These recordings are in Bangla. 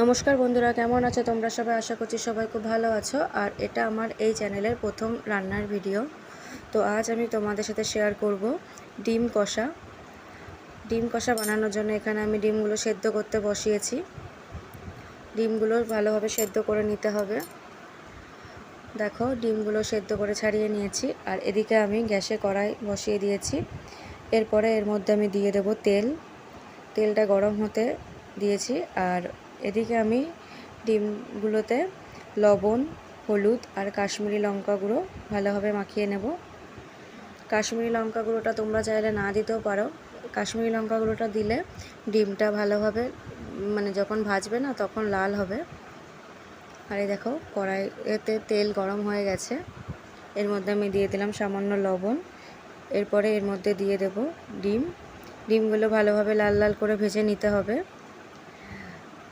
নমস্কার বন্ধুরা, কেমন আছো তোমরা সবাই? আশা করছি সবাই খুব ভালো আছো। আর এটা আমার এই চ্যানেলের প্রথম রান্নার ভিডিও। তো আজ আমি তোমাদের সাথে শেয়ার করব ডিম কষা। ডিম কষা বানানোর জন্য এখানে আমি ডিমগুলো সেদ্ধ করতে বসিয়েছি। ডিমগুলো ভালোভাবে সেদ্ধ করে নিতে হবে। দেখো, ডিমগুলো সেদ্ধ করে ছাড়িয়ে নিয়েছি। আর এদিকে আমি গ্যাসে কড়াই বসিয়ে দিয়েছি। এরপরে এর মধ্যে আমি দিয়ে দেব তেল। তেলটা গরম হতে দিয়েছি। আর এদিকে আমি ডিমগুলোতে লবণ, হলুদ আর কাশ্মীরি লঙ্কা গুঁড়ো ভালোভাবে মাখিয়ে নেব। কাশ্মীরি লঙ্কা গুঁড়োটা তোমরা চাইলে না দিতেও পারো। কাশ্মীরি লঙ্কা গুঁড়োটা দিলে ডিমটা ভালোভাবে মানে যখন ভাজবে না তখন লাল হবে। আর এই দেখো, কড়াইতে তেল গরম হয়ে গেছে। এর মধ্যে আমি দিয়ে দিলাম সামান্য লবণ। এরপরে এর মধ্যে দিয়ে দেব ডিম। ডিমগুলো ভালোভাবে লাল লাল করে ভেজে নিতে হবে।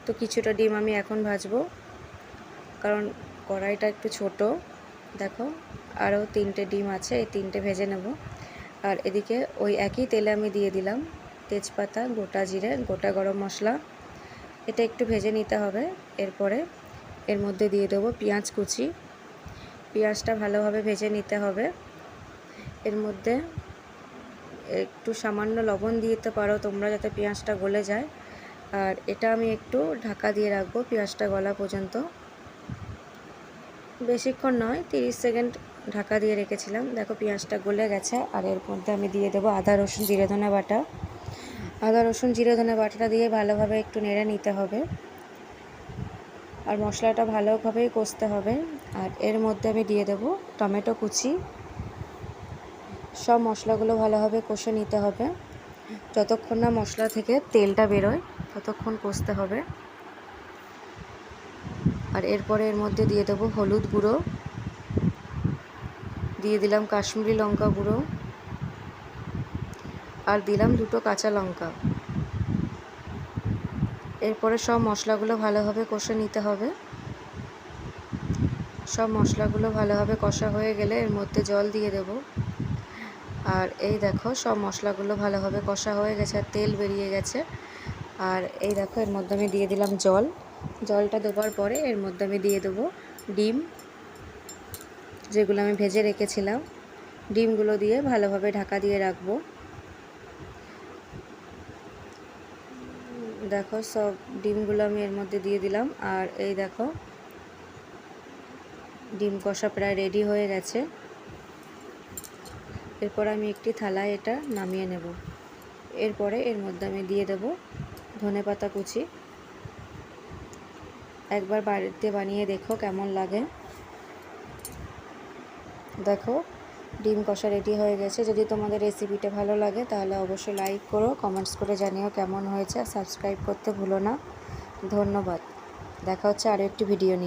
তো কিছুটা ডিম আমি এখন ভাজবো। কারণ কড়াইটা একটু ছোট, দেখো, আরও তিনটে ডিম আছে, এই তিনটে ভেজে নেব। আর এদিকে ওই একই তেলে আমি দিয়ে দিলাম তেজপাতা, গোটা জিরে, গোটা গরম মশলা। এটা একটু ভেজে নিতে হবে, এরপরে এর মধ্যে দিয়ে দেবো পেঁয়াজ কুচি। পেঁয়াজটা ভালোভাবে ভেজে নিতে হবে। এর মধ্যে একটু সামান্য লবণ দিতে পারো তোমরা যাতে পেঁয়াজটা গলে যায়। আর এটা আমি একটু ঢাকা দিয়ে রাখব পেঁয়াজটা গলা পর্যন্ত। বেশিক্ষণ নয়, তিরিশ সেকেন্ড ঢাকা দিয়ে রেখেছিলাম। দেখো পেঁয়াজটা গলে গেছে আর এর মধ্যে আমি দিয়ে দেবো আদা, রসুন, জিরে, ধনে বাটা। আদা, রসুন, জিরে, ধনে বাটাটা দিয়ে ভালোভাবে একটু নেড়ে নিতে হবে। আর মশলাটা ভালোভাবেই কষতে হবে। আর এর মধ্যে আমি দিয়ে দেবো টমেটো কুচি। সব মশলাগুলো ভালোভাবে কষে নিতে হবে। যতক্ষণ না মশলা থেকে তেলটা বেরোয়, ততক্ষণ কষতে হবে। আর এরপরে এর মধ্যে দিয়ে দেবো হলুদ গুঁড়ো। দিয়ে দিলাম কাশ্মীরি লঙ্কা গুঁড়ো। আর দিলাম দুটো কাঁচা লঙ্কা। এরপরে সব মশলাগুলো ভালোভাবে কষে নিতে হবে। সব মশলাগুলো ভালোভাবে কষা হয়ে গেলে এর মধ্যে জল দিয়ে দেব। আর এই দেখো, সব মশলাগুলো ভালোভাবে কষা হয়ে গেছে আর তেল বেরিয়ে গেছে। আর এই দেখো, এর মধ্যে আমি দিয়ে দিলাম জল। জলটা দেওয়ার পরে এর মধ্যে আমি দিয়ে দেবো ডিম, যেগুলো আমি ভেজে রেখেছিলাম। ডিমগুলো দিয়ে ভালোভাবে ঢাকা দিয়ে রাখব। দেখো, সব ডিমগুলো আমি এর মধ্যে দিয়ে দিলাম। আর এই দেখো, ডিম কষা প্রায় রেডি হয়ে গেছে। এরপর আমি একটি থালায় এটা নামিয়ে নেব। এরপরে এর মধ্যে আমি দিয়ে দেব ধনে পাতা কুচি। একবার বাড়িতে বানিয়ে দেখো কেমন লাগে। দেখো, ডিম কষা রেডি হয়ে গেছে। যদি তোমাদের রেসিপিটা ভালো লাগে, তাহলে অবশ্যই লাইক করো কমেন্টস করে জানিও কেমন হয়েছে। আর সাবস্ক্রাইব করতে ভুলো না। ধন্যবাদ। দেখা হচ্ছে আরও একটি ভিডিও নিয়ে।